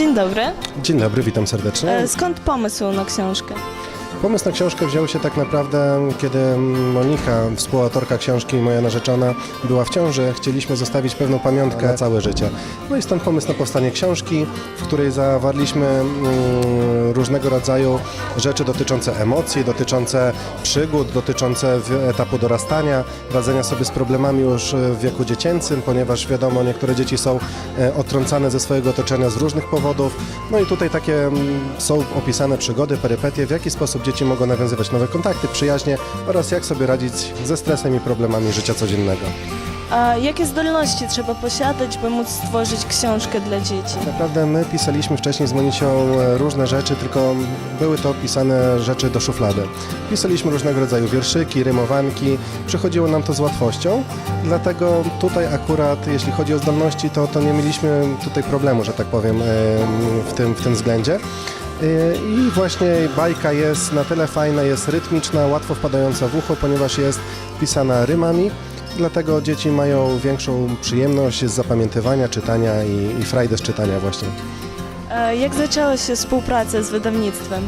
Dzień dobry. Dzień dobry, witam serdecznie. E, Skąd pomysł na książkę? Pomysł na książkę wziął się tak naprawdę, kiedy Monika, współautorka książki, moja narzeczona, była w ciąży. Chcieliśmy zostawić pewną pamiątkę na całe życie. No i stąd pomysł na powstanie książki, w której zawarliśmy mm, różnego rodzaju rzeczy dotyczące emocji, dotyczące przygód, dotyczące etapu dorastania, radzenia sobie z problemami już w wieku dziecięcym, ponieważ wiadomo, niektóre dzieci są e, odtrącane ze swojego otoczenia z różnych powodów. No i tutaj takie mm, są opisane przygody, perypetie, w jaki sposób dzieci mogą nawiązywać nowe kontakty, przyjaźnie oraz jak sobie radzić ze stresem i problemami życia codziennego. A jakie zdolności trzeba posiadać, by móc stworzyć książkę dla dzieci? Naprawdę my pisaliśmy wcześniej z Monicią e, różne rzeczy, tylko były to pisane rzeczy do szuflady. Pisaliśmy różnego rodzaju wierszyki, rymowanki, przychodziło nam to z łatwością, dlatego tutaj akurat jeśli chodzi o zdolności, to, to nie mieliśmy tutaj problemu, że tak powiem, e, w tym, w tym względzie. I właśnie bajka jest na tyle fajna, jest rytmiczna, łatwo wpadająca w ucho, ponieważ jest pisana rymami. Dlatego dzieci mają większą przyjemność z zapamiętywania, czytania i, i frajdę z czytania właśnie. E, Jak zaczęła się współpraca z wydawnictwem?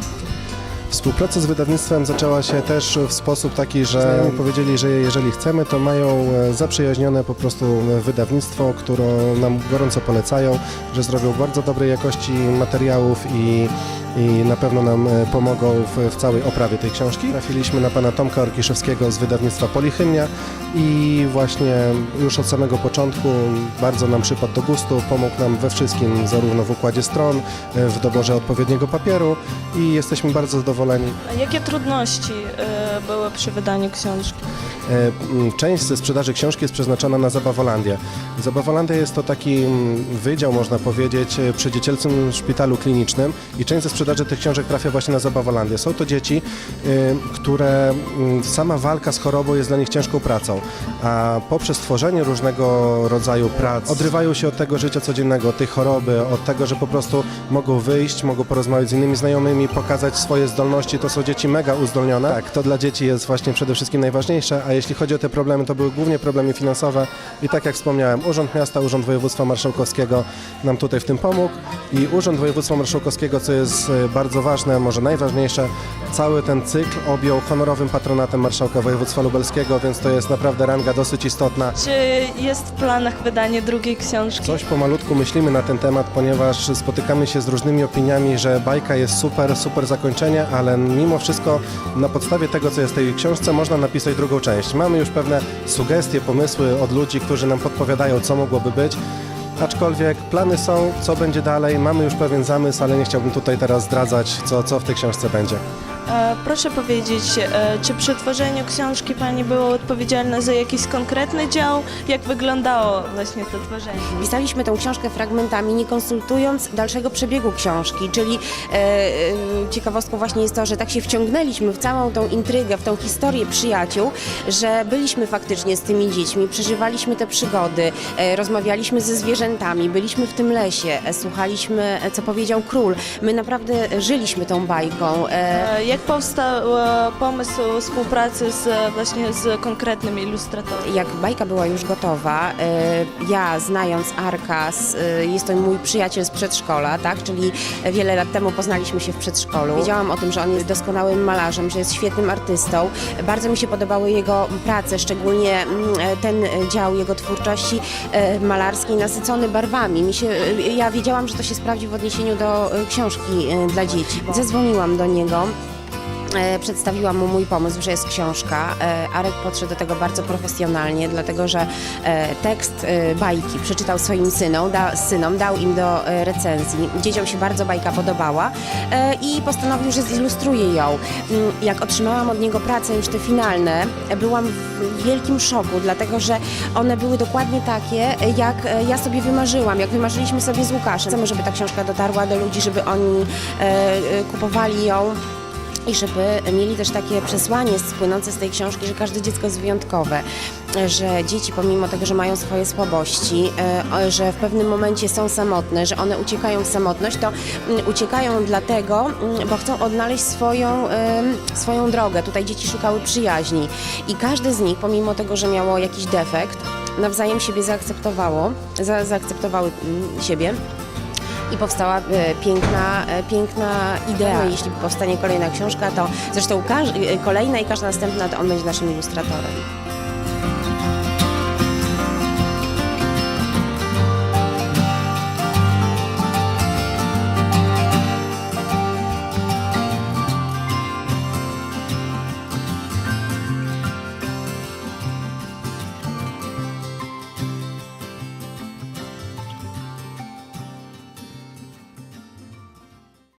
Współpraca z wydawnictwem zaczęła się też w sposób taki, że znajomi powiedzieli, że jeżeli chcemy, to mają e, zaprzyjaźnione po prostu wydawnictwo, które nam gorąco polecają, że zrobią bardzo dobrej jakości materiałów i, i na pewno nam e, pomogą w, w całej oprawie tej książki. Trafiliśmy na pana Tomka Orkiszewskiego z wydawnictwa Polichymnia i właśnie już od samego początku bardzo nam przypadł do gustu, pomógł nam we wszystkim, zarówno w układzie stron, e, w doborze odpowiedniego papieru i jesteśmy bardzo zadowoleni. A jakie trudności e, były przy wydaniu książki? E, Część ze sprzedaży książki jest przeznaczona na Zabawolandię. Zabawolandia jest to taki wydział, można powiedzieć, e, przy dziecięcym szpitalu klinicznym i część ze sprzedaży tych książek trafia właśnie na Zabawolandię. Są to dzieci, e, które sama walka z chorobą jest dla nich ciężką pracą, a poprzez tworzenie różnego rodzaju prac odrywają się od tego życia codziennego, od tej choroby, od tego, że po prostu mogą wyjść, mogą porozmawiać z innymi znajomymi, pokazać swoje zdolności. To są dzieci mega uzdolnione. Tak, to dla dzieci jest właśnie przede wszystkim najważniejsze, a jeśli chodzi o te problemy, to były głównie problemy finansowe. I tak jak wspomniałem, Urząd Miasta, Urząd Województwa Marszałkowskiego nam tutaj w tym pomógł i Urząd Województwa Marszałkowskiego, co jest e, bardzo ważne, może najważniejsze, cały ten cykl objął honorowym patronatem Marszałka Województwa Lubelskiego, więc to jest naprawdę ranga dosyć istotna. Czy jest w planach wydanie drugiej książki? Coś pomalutku myślimy na ten temat, ponieważ spotykamy się z różnymi opiniami, że bajka jest super, super zakończenie, ale mimo wszystko na podstawie tego, co jest w tej książce, można napisać drugą część. Mamy już pewne sugestie, pomysły od ludzi, którzy nam podpowiadają, co mogłoby być. Aczkolwiek plany są, co będzie dalej, mamy już pewien zamysł, ale nie chciałbym tutaj teraz zdradzać, co, co w tej książce będzie. E, Proszę powiedzieć, e, czy przy tworzeniu książki Pani była odpowiedzialna za jakiś konkretny dział? Jak wyglądało właśnie to tworzenie? Pisaliśmy tę książkę fragmentami, nie konsultując dalszego przebiegu książki, czyli e, e, ciekawostką właśnie jest to, że tak się wciągnęliśmy w całą tą intrygę, w tą historię przyjaciół, że byliśmy faktycznie z tymi dziećmi, przeżywaliśmy te przygody, e, rozmawialiśmy ze zwierzętami, byliśmy w tym lesie, e, słuchaliśmy, e, co powiedział król. My naprawdę żyliśmy tą bajką. E, Jak powstał pomysł współpracy z, właśnie z konkretnym ilustratorem? jak bajka była już gotowa, ja znając Arka, z, e, jest to mój przyjaciel z przedszkola, tak, czyli wiele lat temu poznaliśmy się w przedszkolu. Wiedziałam o tym, że on jest doskonałym malarzem, że jest świetnym artystą. Bardzo mi się podobały jego prace, szczególnie mm, ten dział jego twórczości malarskiej nasycony barwami. Mi się, e, ja wiedziałam, że to się sprawdzi w odniesieniu do e, książki e, dla dzieci. Zadzwoniłam do niego. E, Przedstawiłam mu mój pomysł, że jest książka. E, Arek podszedł do tego bardzo profesjonalnie, dlatego że e, tekst bajki przeczytał swoim synom, da, synom, dał im do recenzji. Dzieciom się bardzo bajka podobała i postanowił, że zilustruje ją. Mm, Jak otrzymałam od niego prace już te finalne, byłam w wielkim szoku, dlatego że one były dokładnie takie, jak ja sobie wymarzyłam, jak wymarzyliśmy sobie z Łukaszem. Chcemy, żeby ta książka dotarła do ludzi, żeby oni kupowali ją i żeby mieli też takie przesłanie spłynące z tej książki, że każde dziecko jest wyjątkowe, że dzieci pomimo tego, że mają swoje słabości, e, że w pewnym momencie są samotne, że one uciekają w samotność, to mm, uciekają dlatego, mm, bo chcą odnaleźć swoją, swoją drogę. Tutaj dzieci szukały przyjaźni i każde z nich, pomimo tego, że miało jakiś defekt, nawzajem siebie zaakceptowało, za, zaakceptowały mm, siebie i powstała e, piękna, e, piękna idea. Jeśli powstanie kolejna książka, to zresztą e, kolejna i każda następna, to on będzie naszym ilustratorem.